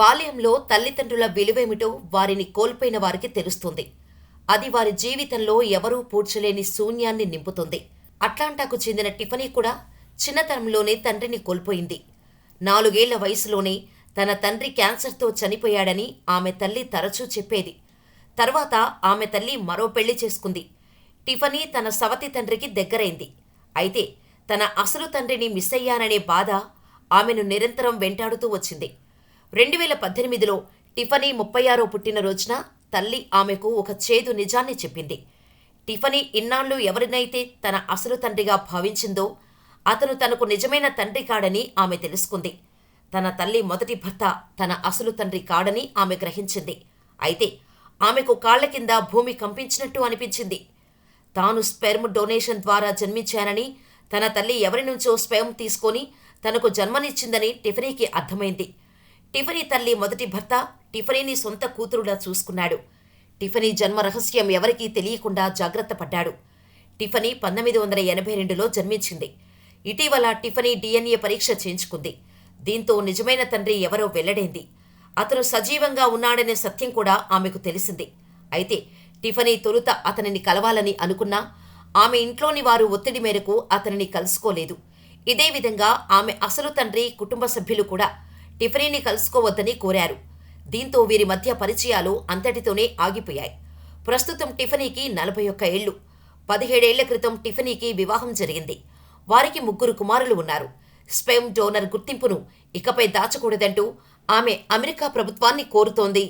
బాల్యంలో తల్లిదండ్రుల విలువేమిటో వారిని కోల్పోయిన వారికి తెలుస్తుంది. అది వారి జీవితంలో ఎవరూ పూడ్చలేని శూన్యాన్ని నింపుతుంది. అట్లాంటాకు చెందిన టిఫనీ కూడా చిన్నతనంలోనే తండ్రిని కోల్పోయింది. నాలుగేళ్ళ వయసులోనే తన తండ్రి క్యాన్సర్తో చనిపోయాడని ఆమె తల్లి తరచూ చెప్పేది. తర్వాత ఆమె తల్లి మరో పెళ్ళి చేసుకుంది. టిఫనీ తన సవతి తండ్రికి దగ్గరైంది. అయితే తన అసలు తండ్రిని మిస్ అయ్యాననే బాధ ఆమెను నిరంతరం వెంటాడుతూ వచ్చింది. రెండు వేల పద్దెనిమిదిలో టిఫనీ ముప్పై ఆరో పుట్టినరోజున తల్లి ఆమెకు ఒక చేదు నిజాన్ని చెప్పింది. టిఫనీ ఇన్నాళ్ళు ఎవరినైతే తన అసలు తండ్రిగా భావించిందో అతను తనకు నిజమైన తండ్రి కాడని ఆమె తెలుసుకుంది. తన తల్లి మొదటి భర్త తన అసలు తండ్రి కాడని ఆమె గ్రహించింది. అయితే ఆమెకు కాళ్ళ కింద భూమి కంపించినట్టు అనిపించింది. తాను స్పెర్మ్ డొనేషన్ ద్వారా జన్మించానని తన తల్లి ఎవరి నుంచో స్పెర్మ్ తీసుకొని తనకు జన్మనిచ్చిందని టిఫనీకి అర్థమైంది. టిఫనీ తల్లి మొదటి భర్త టిఫనీని సొంత కూతురులా చూసుకున్నాడు. టిఫనీ జన్మ రహస్యం ఎవరికీ తెలియకుండా జాగ్రత్త పడ్డాడు. టిఫనీ పంతొమ్మిది వందల ఎనభై రెండులో జన్మించింది. ఇటీవల టిఫనీ డిఎన్ఏ పరీక్ష చేయించుకుంది. దీంతో నిజమైన తండ్రి ఎవరో వెల్లడైంది. అతను సజీవంగా ఉన్నాడనే సత్యం కూడా ఆమెకు తెలిసింది. అయితే టిఫనీ తొలుత అతనిని కలవాలని అనుకున్నా ఆమె ఇంట్లోని వారు ఒత్తిడి మేరకు అతనిని కలుసుకోలేదు. ఇదే విధంగా ఆమె అసలు తండ్రి కుటుంబ సభ్యులు కూడా టిఫినీని కలుసుకోవద్దని కోరారు. దీంతో వీరి మధ్య పరిచయాలు అంతటితోనే ఆగిపోయాయి. ప్రస్తుతం టిఫనీకి నలభై ఒక్క ఏళ్ళు పదిహేడేళ్ళ క్రితం టిఫనీకి వివాహం జరిగింది. వారికి ముగ్గురు కుమారులు ఉన్నారు. స్పెమ్ డోనర్ గుర్తింపును ఇకపై దాచకూడదంటూ ఆమె అమెరికా ప్రభుత్వాన్ని కోరుతోంది.